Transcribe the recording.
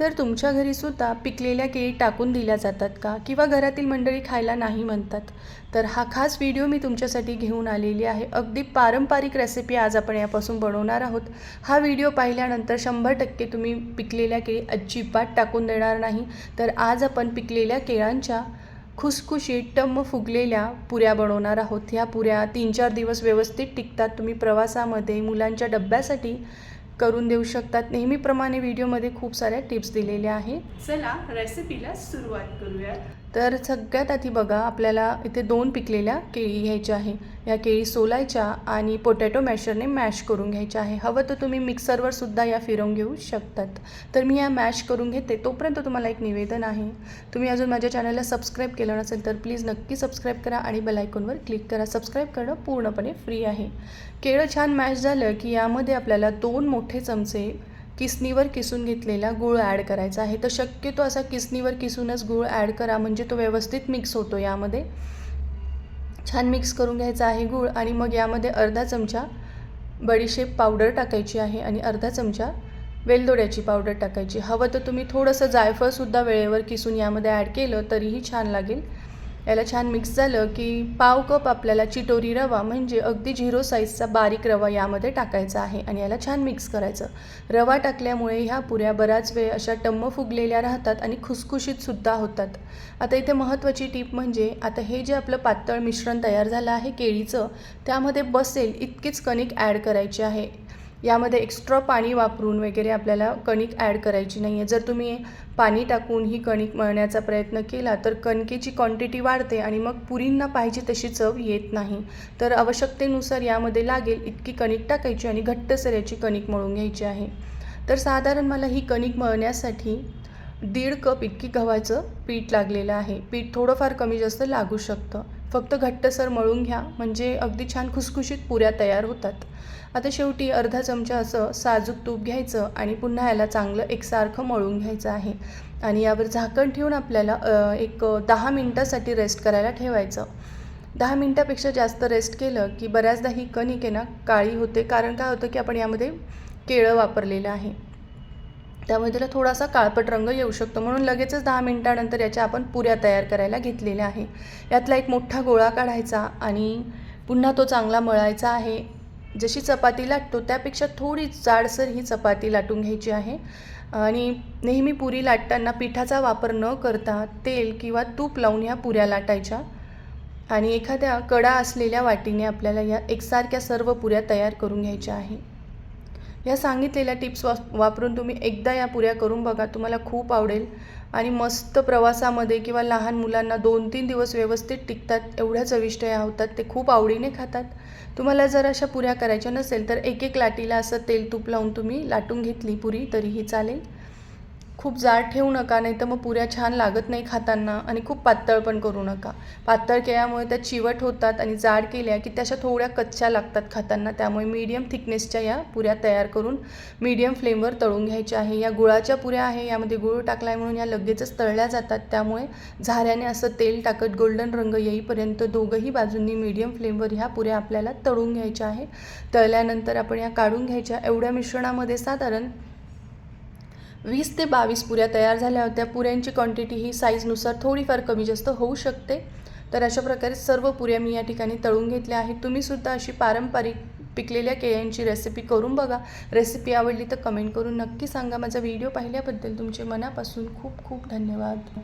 तर तुमच्या घरीसुद्धा पिकलेल्या केळी टाकून दिल्या जातात का? किंवा घरातील मंडळी खायला नाही म्हणतात? तर हा खास व्हिडिओ मी तुमच्यासाठी घेऊन आलेली आहे. अगदी पारंपरिक रेसिपी आज आपण यापासून बनवणार आहोत. हा व्हिडिओ पाहिल्यानंतर शंभर टक्के तुम्ही पिकलेल्या केळी अजिबात टाकून देणार नाही. तर आज आपण पिकलेल्या केळांच्या खुसखुशीत टम्म फुगलेल्या पुऱ्या बनवणार आहोत. ह्या पुऱ्या तीन चार दिवस व्यवस्थित टिकतात. तुम्ही प्रवासामध्ये मुलांच्या डब्यासाठी करून देऊ शकतात. नेहमीप्रमाणे व्हिडिओमध्ये खूप साऱ्या टिप्स दिलेल्या आहेत. चला रेसिपीला सुरुवात करूया तर सगळ्यात आधी बघा आपल्याला इथे दोन पिकलेल्या केळी घ्यायच्या आहे. या केळी सोलायच्या आणि पोटॅटो मॅशरने मॅश करून घ्यायच्या आहे. हवं तर तुम्ही मिक्सरवर सुद्धा या फिरवून घेऊ शकतात. तर मी या मॅश करून घेते. तोपर्यंत तुम्हाला एक निवेदन आहे. तुम्ही अजून माझ्या चॅनलला सबस्क्राईब केलं नसेल तर प्लीज नक्की सबस्क्राईब करा आणि बेलायकॉनवर क्लिक करा. सबस्क्राईब करणं पूर्णपणे फ्री आहे. केळं छान मॅश झालं की यामध्ये आपल्याला दोन मोठे चमचे किसनीवर किसून घेतलेला गूळ ॲड करायचा आहे. तर शक्यतो असा किसनीवर किसूनच गूळ ॲड करा म्हणजे तो व्यवस्थित मिक्स होतो यामध्ये. छान मिक्स करून घ्यायचा आहे गूळ आणि मग यामध्ये अर्धा चमचा बडीशेप पावडर टाकायची आहे आणि अर्धा चमचा वेलदोड्याची पावडर टाकायची. हवं तर तुम्ही थोडंसं जायफळसुद्धा वेळेवर किसून यामध्ये ॲड केलं तरीही छान लागेल. याला छान मिक्स झालं की पाव कप आपल्याला चिटोरी रवा म्हणजे अगदी झिरो साईजचा बारीक रवा यामध्ये टाकायचा आहे आणि याला छान मिक्स करायचं. रवा टाकल्यामुळे ह्या पुऱ्या बराच वेळ अशा टम्म फुगलेल्या राहतात आणि खुसखुशीतसुद्धा होतात. आता इथे महत्त्वाची टीप म्हणजे आता हे जे आपलं पातळ मिश्रण तयार झालं आहे केळीचं त्यामध्ये बसेल इतकीच कणिक ॲड करायची आहे. यामध्ये एक्स्ट्रा पाणी वापरून वगैरे आपल्याला कणिक ॲड करायची नाही आहे जर तुम्ही पाणी टाकून ही कणिक मळण्याचा प्रयत्न केला तर कणकेची क्वांटिटी वाढते आणि मग पुरींना पाहिजे तशी चव येत नाही. तर आवश्यकतेनुसार यामध्ये लागेल इतकी कणिक टाकायची आणि घट्टसर याची कणिक मळून घ्यायची आहे. तर साधारण मला ही कणिक मळण्यासाठी दीड कप इतकी गव्हाचं पीठ लागलेलं आहे. पीठ थोडंफार कमी जास्त लागू शकतं. फक्त घट्टसर मळून घ्या म्हणजे अगदी छान खुसखुशीत पुऱ्या तयार होतात. आता शेवटी अर्धा चमचा असं साजूक तूप घ्यायचं आणि पुन्हा याला चांगलं एकसारखं मळून घ्यायचं आहे. आणि यावर झाकण ठेवून आपल्याला एक दहा मिनटासाठी रेस्ट करायला ठेवायचं. दहा मिनटापेक्षा जास्त रेस्ट केलं की बऱ्याचदा ही कणिक आहे ना काळी होते. कारण काय होतं की आपण यामध्ये केळं वापरलेलं आहे. त्यामुळे त्याला थोडासा काळपट रंग येऊ शकतो. म्हणून लगेचच दहा मिनटानंतर याच्या आपण पुऱ्या तयार करायला घेतलेल्या आहे. यातला एक मोठा गोळा काढायचा आणि पुन्हा तो चांगला मळायचा आहे. जशी चपाती लाटतो त्यापेक्षा थोडी जाडसर ही चपाती लाटून घ्यायची आहे. आणि नेहमी पुरी लाटताना पिठाचा वापर न करता तेल किंवा तूप लावून ह्या पुऱ्या लाटायच्या. आणि एखाद्या कडा असलेल्या वाटीने आपल्याला या एकसारख्या सर्व पुऱ्या तयार करून घ्यायच्या आहे. या सांगितलेल्या टिप्स वा वापरून तुम्ही एकदा या पुऱ्या करून बघा तुम्हाला खूप आवडेल. आणि मस्त प्रवासामध्ये किंवा लहान मुलांना दोन तीन दिवस व्यवस्थित टिकतात एवढ्या चविष्ट या होतात ते खूप आवडीने खातात. तुम्हाला जर अशा पुऱ्या करायच्या नसेल तर एक एक लाटीला असं तेल तूप लावून तुम्ही लाटून घेतली पुरी तरीही चालेल. खूप जाड ठेवू नका नाही तर मग पुऱ्या छान लागत नाही खाताना आणि खूप पातळ पण करू नका. पातळ केल्यामुळे त्या चिवट होतात आणि जाड केल्या की त्याच्या थोड्या कच्च्या लागतात खाताना. त्यामुळे मीडियम थिकनेसच्या या पुऱ्या तयार करून मीडियम फ्लेमवर तळून घ्यायच्या आहे. या गुळाच्या पुऱ्या आहे यामध्ये गुळ टाकलाय म्हणून या लगेचच तळल्या जातात. त्यामुळे झाऱ्याने असं तेल टाकत गोल्डन रंग येईपर्यंत दोघंही बाजूंनी मीडियम फ्लेमवर ह्या पुऱ्या आपल्याला तळून घ्यायच्या आहे. तळल्यानंतर आपण या काढून घ्यायच्या एवढ्या मिश्रणामध्ये साधारण वीस ते बावीस पुऱ्या तयार झाल्या होत्या. पुऱ्यांची क्वांटिटी ही साईजनुसार थोडीफार कमी जास्त होऊ शकते. तर अशा प्रकारे सर्व पुऱ्या मी या ठिकाणी तळून घेतल्या आहेत. तुम्हीसुद्धा अशी पारंपरिक पिकलेल्या केळ्यांची रेसिपी करून बघा. रेसिपी आवडली तर कमेंट करून नक्की सांगा. माझा व्हिडिओ पाहिल्याबद्दल तुमचे मनापासून खूप खूप धन्यवाद.